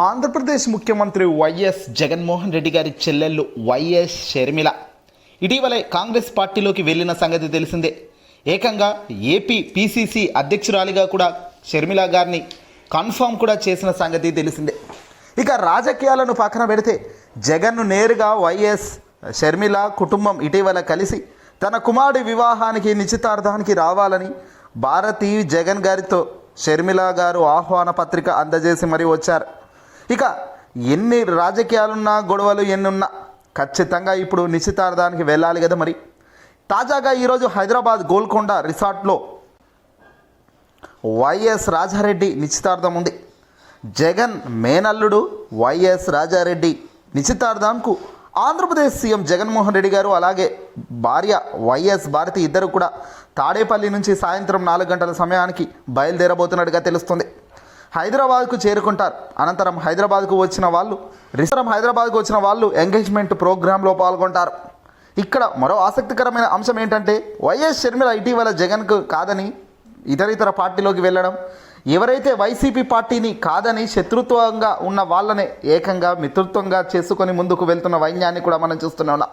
ఆంధ్రప్రదేశ్ ముఖ్యమంత్రి వైఎస్ జగన్మోహన్ రెడ్డి గారి చెల్లెళ్ళు వైఎస్ షర్మిల. ఇటీవలే కాంగ్రెస్ పార్టీలోకి వెళ్ళిన సంగతి తెలిసిందే. ఏకంగా ఏపీ పిసిసి అధ్యక్షురాలిగా కూడా షర్మిల గారిని కన్ఫర్మ్ కూడా చేసిన సంగతి తెలిసిందే. ఇక రాజకీయాలను పక్కన పెడితే జగన్ను నేరుగా వైఎస్ షర్మిల కుటుంబం ఇటీవల కలిసి తన కుమారుడి వివాహానికి నిశ్చితార్థానికి రావాలని భారతి జగన్ గారితో షర్మిల గారు ఆహ్వాన పత్రిక అందజేసి మరీ వచ్చారు. ఇక ఎన్ని రాజకీయాలున్నా గొడవలు ఎన్నున్నా ఖచ్చితంగా ఇప్పుడు నిశ్చితార్థానికి వెళ్ళాలి కదా మరి. తాజాగా ఈరోజు హైదరాబాద్ గోల్కొండ రిసార్ట్లో వైఎస్ రాజారెడ్డి నిశ్చితార్థం ఉంది. జగన్ మేనల్లుడు వైఎస్ రాజారెడ్డి నిశ్చితార్థంకు ఆంధ్రప్రదేశ్ సీఎం జగన్మోహన్ రెడ్డి గారు అలాగే భార్య వైఎస్ భారతి ఇద్దరు కూడా తాడేపల్లి నుంచి సాయంత్రం నాలుగు గంటల సమయానికి బయలుదేరబోతున్నట్టుగా తెలుస్తుంది. హైదరాబాద్కు చేరుకుంటారు. అనంతరం హైదరాబాద్కు వచ్చిన వాళ్ళు రిసరం హైదరాబాద్కు వచ్చిన వాళ్ళు ఎంగేజ్మెంట్ ప్రోగ్రాంలో పాల్గొంటారు. ఇక్కడ మరో ఆసక్తికరమైన అంశం ఏంటంటే వైఎస్ షర్మిల ఇటీవల జగన్కు కాదని ఇతరితర పార్టీలోకి వెళ్ళడం ఎవరైతే వైసీపీ పార్టీని కాదని శత్రుత్వంగా ఉన్న వాళ్ళనే ఏకంగా మిత్రుత్వంగా చేసుకొని ముందుకు వెళ్తున్న వైన్యాన్ని కూడా మనం చూస్తున్నాం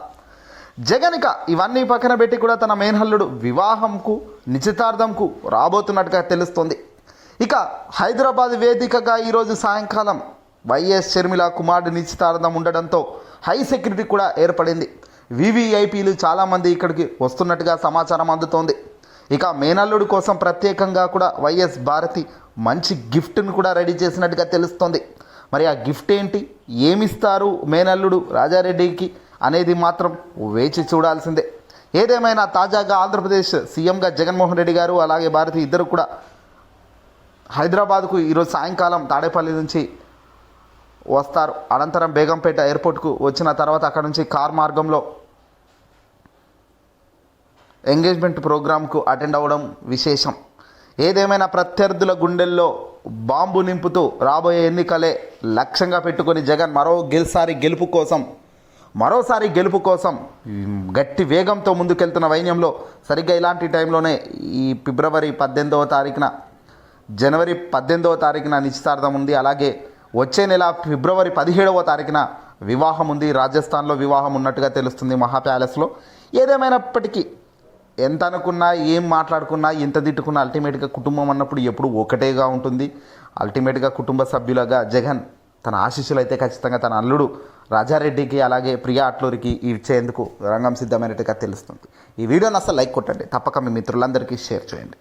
జగన్క ఇవన్నీ పక్కన పెట్టి కూడా తన మేనహల్లుడు వివాహంకు నిశ్చితార్థంకు రాబోతున్నట్టుగా తెలుస్తోంది. ఇక హైదరాబాద్ వేదికగా ఈరోజు సాయంకాలం వైఎస్ షర్మిల కుమారుడు నిశ్చితార్థం ఉండడంతో హై సెక్యూరిటీ కూడా ఏర్పడింది. వివిఐపీలు చాలామంది ఇక్కడికి వస్తున్నట్టుగా సమాచారం అందుతోంది. ఇక మేనల్లుడు కోసం ప్రత్యేకంగా కూడా వైఎస్ భారతి మంచి గిఫ్ట్ను కూడా రెడీ చేసినట్టుగా తెలుస్తోంది. మరి ఆ గిఫ్ట్ ఏంటి? ఏమిస్తారు మేనల్లుడు రాజారెడ్డికి అనేది మాత్రం వేచి చూడాల్సిందే. ఏదేమైనా తాజాగా ఆంధ్రప్రదేశ్ సీఎంగా జగన్మోహన్ రెడ్డి గారు అలాగే భారతి ఇద్దరు కూడా హైదరాబాద్కు ఈరోజు సాయంకాలం తాడేపల్లి నుంచి వస్తారు. అనంతరం బేగంపేట ఎయిర్పోర్ట్కు వచ్చిన తర్వాత అక్కడ నుంచి కార్ మార్గంలో ఎంగేజ్మెంట్ ప్రోగ్రాంకు అటెండ్ అవ్వడం విశేషం. ఏదేమైనా ప్రత్యర్థుల గుండెల్లో బాంబు నింపుతూ రాబోయే ఎన్నికలే లక్ష్యంగా పెట్టుకొని జగన్ మరో గెలుసారి గెలుపు కోసం మరోసారి గెలుపు కోసం గట్టి వేగంతో ముందుకెళ్తున్న వైన్యంలో సరిగ్గా ఇలాంటి టైంలోనే ఈ ఫిబ్రవరి పద్దెనిమిదవ తారీఖున జనవరి పద్దెనిమిదవ తారీఖున నిశ్చితార్థం ఉంది. అలాగే వచ్చే నెల ఫిబ్రవరి పదిహేడవ తారీఖున వివాహం ఉంది. రాజస్థాన్లో వివాహం ఉన్నట్టుగా తెలుస్తుంది మహా ప్యాలెస్లో. ఏదేమైనప్పటికీ ఎంత అనుకున్నా ఏం మాట్లాడుకున్నా ఎంత తిట్టుకున్నా అల్టిమేట్గా కుటుంబం అన్నప్పుడు ఎప్పుడు ఒకటేగా ఉంటుంది. అల్టిమేట్గా కుటుంబ సభ్యులుగా జగన్ తన ఆశీస్సులు అయితే ఖచ్చితంగా తన అల్లుడు రాజారెడ్డికి అలాగే ప్రియా అట్లూరికి ఇచ్చేందుకు రంగం సిద్ధమైనట్టుగా తెలుస్తుంది. ఈ వీడియోని అసలు లైక్ కొట్టండి. తప్పక మీ మిత్రులందరికీ షేర్ చేయండి.